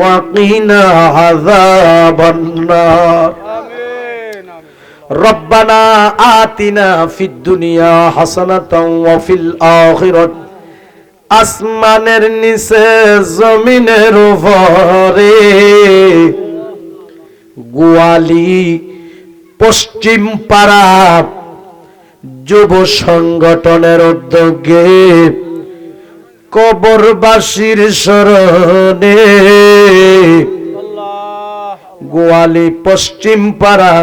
وقنا عذاب النار ربنا آتنا في الدنيا حسنة وفي الآخرة আসমানের নিচে জমিনের উপরে গোয়ালি পশ্চিম পাড়া যুব সংগঠনের উদ্যোগে কবরবাসীর স্মরণে। গোয়ালি পশ্চিম পাড়া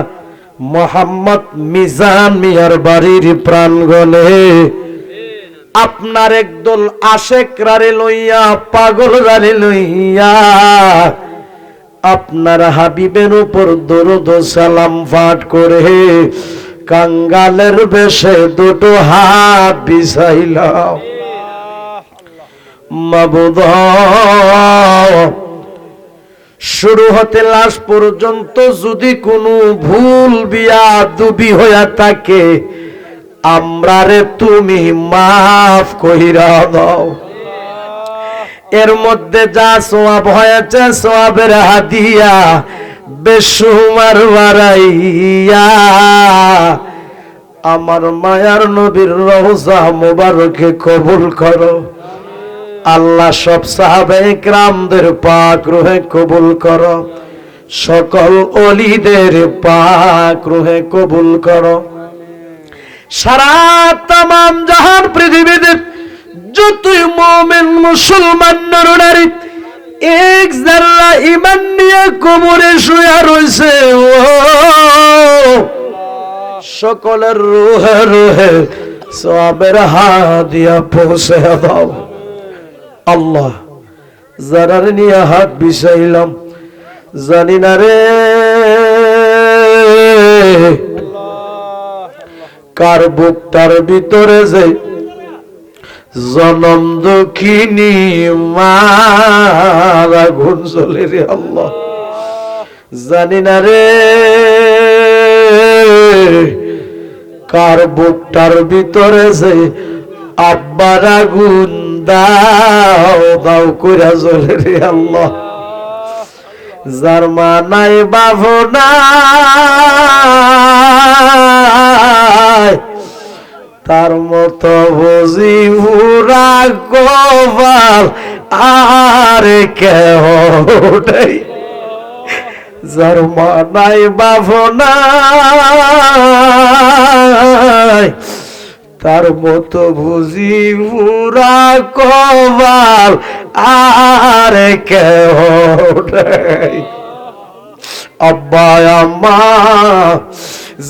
মোহাম্মদ মিজান মিয়ার বাড়ির প্রাঙ্গণে। আপনার একদল আশেক রারে লইয়া, পাগল রারে লইয়া, আপনার হাবিবের উপর দরুদ সালাম পাঠ করে কাঙ্গালের বেশে দুটো হাত বিছাইলাম। শুরু হতে লাশ পর্যন্ত যদি কোনো ভুল বিয়া দুবি হইয়া থাকে, আমরা রে তুমি মাফ কইরা দাও। এর মধ্যে যা সোয়াব হয়েছে, সোয়াবের হাদিয়া বেসুমার বাড়াইয়া আমার মায়ার নবীর রওজা মোবারকে কবুল করো। আল্লাহ সব সাহাবে ক্রামদের পাক রুহে কবুল করো। সকল অলিদের পাক রুহে কবুল করো। সারা তাম জাহান পৃথিবীতে যতই মোমেন, মুসলমান, নরনারী, এক জাল্লা ইমান নিয়ে কোমরে শুয়া রয়েছে, ও সকলের রুহে রুহে সবের হাদিয়া পৌঁছে দাও। আল্লাহ যারার নিয়ে হাত বিষাইলাম জানি না রে, কার বুকটার ভিতরে যে জনম দুঃখিনী মারা গুণ চলে রে আল্লাহ। জানি না রে, কার বুকটার ভিতরে যে আব্বার আগুন দাও দাও কইরা চলে রে আল্লাহ। যার মা নাই বাবু নাই। তার মতো বুঝি পুরা গোপাল আর কেহ যার মা নাই বাবু নাই। তার মতো বুঝি পুরা কবাল আর কেহ আব্বা, আম্মা,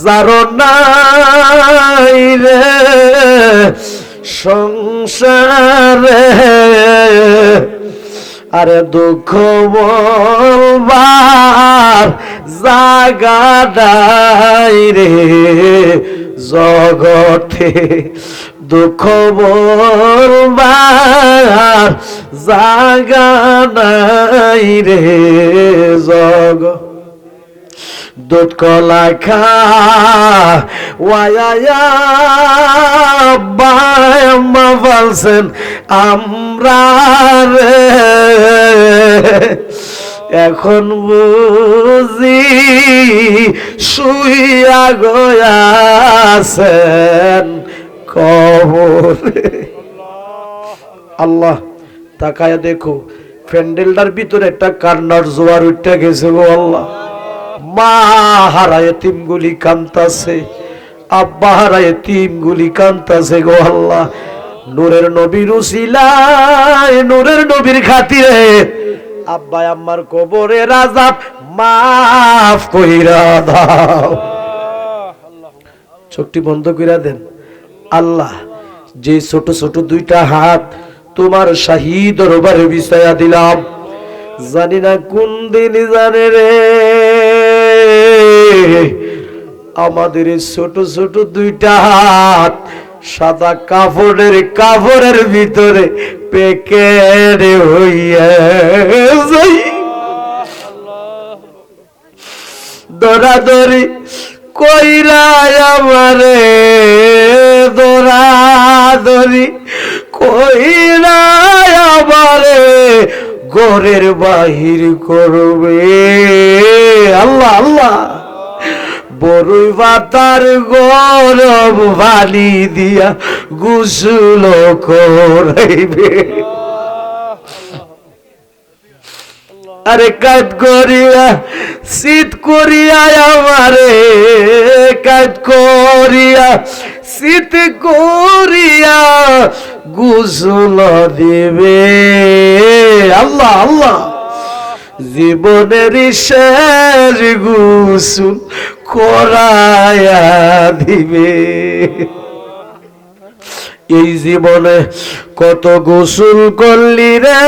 যার নাই রে সংসারে, আরে দুঃখ বলবার জাগাদাই রে। জগতে দুঃখ বলবার জাগাদাই রে জগ। দুধ কলা খা ওয়ায়া বাম্মা বলছেন আমরা রে এখন বুঝি শুইয়া গয়াছেন কবরে। আল্লাহ, তাকায় দেখো, প্যান্ডেলটার ভিতরে একটা কান্নার জোয়ার উঠতে গেছে গো আল্লাহ। মা হারায় তিমগুলি কান্তাছে আব্বা হারায় তিমগুলি কান্তাছে গো আল্লাহ। নূরের নবীর উসিলায়, নূরের নবীর খাতিরে আব্বা আম্মার কবরে রাজাব, মাফ কইরা দাও। চোখটি বন্ধ কইরা দেন। আল্লাহ, যে ছোট ছোট দুইটা হাত তোমার শাহী দরবারে বিছায়া দিলাম। জানি না কোন দিন জানে রে। আমাদের ছোট ছোট দুইটা হাত সাদা কাপড়ের কাপড়ের ভিতরে পেকের হইয়া দৌড়াদৌড়ি কইরা আমারে দৌড়াদৌড়ি কইরা আমারে ঘরের বাহির করবে। আল্লাহ আল্লাহ। বড়ই পাতার গরম পানি দিয়া গুসল করাইবে। আরে কাজ করিয়া, শীত করিয়া আমারে কাজ করিয়া, শীত করিয়া গুসল দিবে। আল্লাহ আল্লাহ। জীবনের শেষ গুসুল করায়া দিবে। এই জীবনে কত গোসল করলি রে?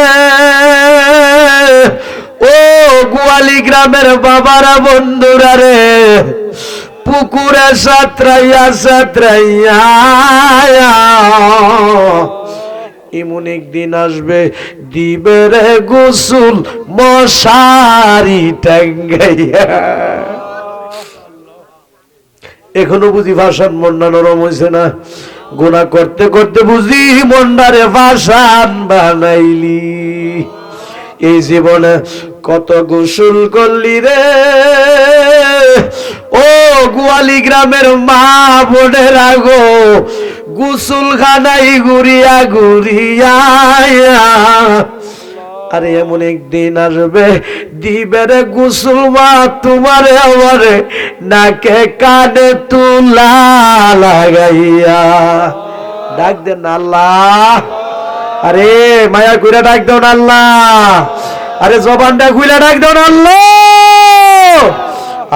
ও গোয়ালি গ্রামের বাবারা, বন্ধুরা রে, পুকুরে সাঁতরাইয়া সাঁতরাইয়া এমন একদিন আসবে, দিবে রে গোসুল মশারি টাঙ্গাইয়া এখনও বুঝি ভাষণ মন্ডা নরম হয়েছে না? গোনা করতে করতে বুঝি মন্ডারে ভাষণ বানাইলি। এই জীবনে কত গোসল করলি রে? ও গোয়ালি গ্রামের মা বোনের আগো গুসুল খানাই গুড়িয়া গুড়িয়া আরে এমন একদিন আসবে, দিবের গুসুল মা তোমারে আমারে নাকে কানে তুলা লাগাইয়া। ডাক দেন আল্লাহ। আরে মায়া কইরা ডাক দেন আল্লাহ। আরে জবানটা খুইলা ডাক দেন আল্লাহ।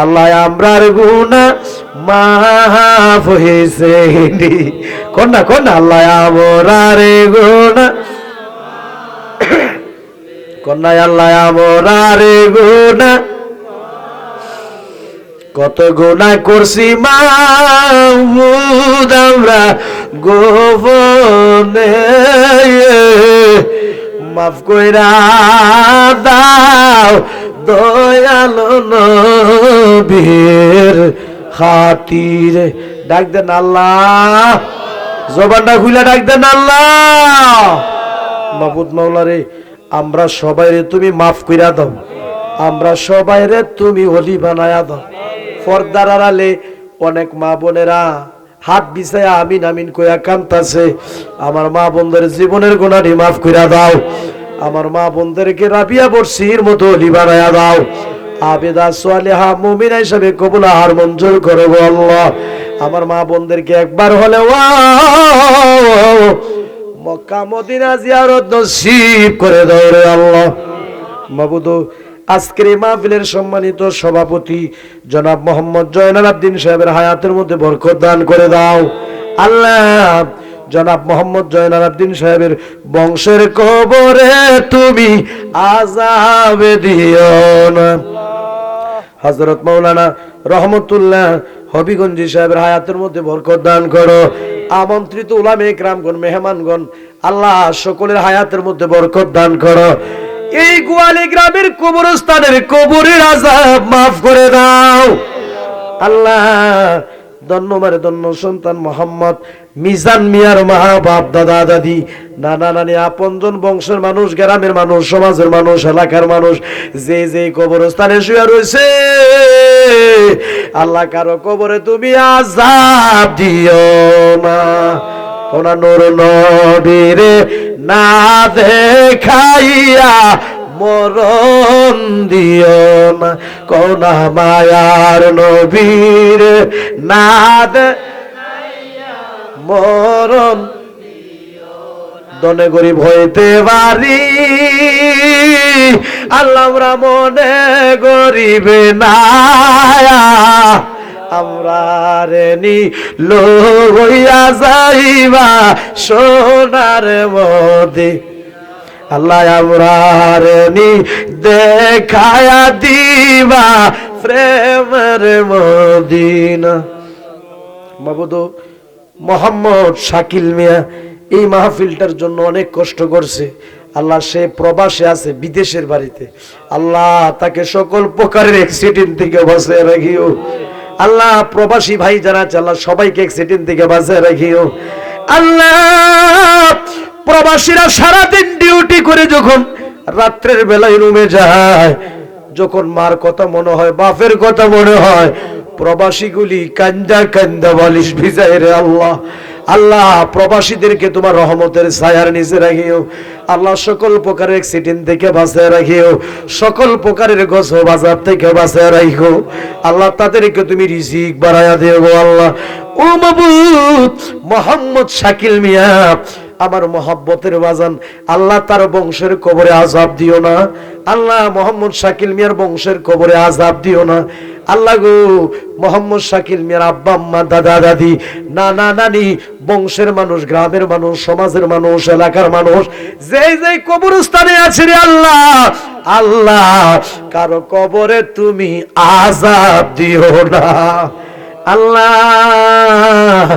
আল্লাহ আমরার গুনা মাফ হয়েছে কন্যা কন্যা আল্লাহ আমরার গুনা কন্যায় আল্লাহ আমরারে গুনা কত গুণা করছি মাহুদ আমরা গোপনে মাফ কইরা দাও। দয়ালো নবীর খাতির। ডাক দেন আল্লাহ। জবানটা খুলে ডাক দেন আল্লাহ। মাহবুদ মাওলারে, আমরা সবাই রে তুমি মাফ কইরা দাও। আমরা সবাই রে তুমি অলি বানায়া দাও। পর্দার আড়ালে অনেক মা বোনেরা হাত বিছায়া আমিন আমিন কইয়া কান্তাছে। আমার মা বোনদের জীবনের গুণাটি মাফ কইরা দাও। আমার মা বোনদেরকে রাবিয়া বর্ষির মতো অলি দাও। আবেদা সোয়ালেহা মুমিনা হিসাবে কবুল আহার মঞ্জুর করো আল্লাহ। আমার মা বোনদেরকে একবার হলে মক্কা মদিনা জিয়ারত নসিব করে দাও রে আল্লাহ। মাবুদ, আজকের এই মাহফিলের সম্মানিত সভাপতি জনাব মোহাম্মদ জয়নাল আব্দিন সাহেবের হায়াতের মধ্যে বরকত দান করে দাও। আল্লাহ জনাব মোহাম্মদ জয়নাল আব্দিন সাহেবের বংশের কবরে তুমি আজাবে দিও না। হজরত মৌলানা রহমতুল্লাহ হবিগঞ্জি সাহেবের হায়াতের মধ্যে বরকত দান করো। আমন্ত্রিত উলামে একরামগণ, মেহমানগণ, আল্লাহ সকলের হায়াতের মধ্যে বরকত দান করো। এই গোয়ালি গ্রামের কবরস্থানের কবরের আজাব মাফ করে দাও। আল্লাহ মারে দন্ন সন্তান মোহাম্মদ, মিজান মিয়ার মা, বাপ, দাদা, দাদি, নানা, নানি, আপনজন বংশের মানুষ, গ্রামের মানুষ, সমাজের মানুষ, এলাকার মানুষ, যে যে কবরস্থানে শুয়ে রয়েছে। আল্লাহ কারও কবরে তুমি আজাব দিও না। ওনা নূর নবীরে না দেখাইয়া মরণ দিও না। কোনা মায়ার নবীর নাদ। মরণ দনে গরিব হইতে পারি আল্লাহ আমরা মনে গরিবে না আমরা রে নি লইয়া যাইবা সোনার মধ্যে। আল্লাহ আমরা রে নি দেখায়া দিবা প্রেমের মদিনা। মোহাম্মদ শাকিল মিয়া এই মাহফিলটার জন্য অনেক কষ্ট করছে। আল্লাহ সে প্রবাসে আছে বিদেশের বাড়িতে। আল্লাহ তাকে সকল প্রকারের অ্যাক্সিডেন্ট থেকে বাঁচিয়ে রাখিও। আল্লাহ প্রবাসী ভাই যারা আছে, আল্লাহ সবাইকে অ্যাক্সিডেন্ট থেকে বাঁচিয়ে রাখিও। আল্লাহ প্রবাসীরা সারাদিন ডিউটি করে যখন রাত্রের বেলায় রুমে যায়, যখন মার কথা মনে হয়, বাপের কথা মনে হয়, প্রবাসীগুলি কান্দা কান্দা বালিশ ভিজায় রে আল্লাহ। আল্লাহ, প্রবাসীদেরকে তোমার রহমতের ছায়ার নিচে রাখিও। আল্লাহ, সকল প্রকারের অ্যাক্সিডেন্ট থেকে বাঁচায় রাখিও। সকল প্রকারের গছ বাজার থেকে বাঁচায় রাখো আল্লাহ, তাদেরকে তুমি রিজিক বাড়ায়া দিও আল্লাহ। ও মাবুদ, মোহাম্মদ শাকিল মিয়া আমার মহাব্বতের বাজান, আল্লাহ তার বংশের কবরে আজাব দিও না। আল্লাহ মোহাম্মদ শাকিল মিয়ার বংশের কবরে আজাব দিও না। আল্লাহ গো মোহাম্মদ শাকিল মিয়ার আব্বা, আম্মা, দাদা, দাদি, নানা, নানি, বংশের মানুষ, গ্রামের মানুষ, সমাজের মানুষ, এলাকার মানুষ যে যে কবরস্থানে আছে রে আল্লাহ আল্লাহ, কারও কবরে তুমি আজাব দিও না। আল্লাহ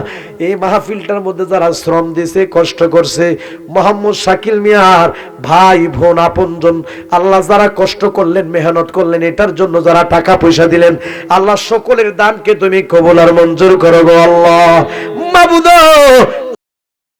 এই মাহফিলটার মধ্যে যারা শ্রম দিছে, কষ্ট করছে, মোহাম্মদ শাকিল মিয়ার ভাই, বোন, আপনজন, আল্লাহ যারা কষ্ট করলেন, মেহনত করলেন, এটার জন্য যারা টাকা পয়সা দিলেন, আল্লাহ সকলের দানকে তুমি কবলার মঞ্জুর করো আল্লাহ। মাবুদ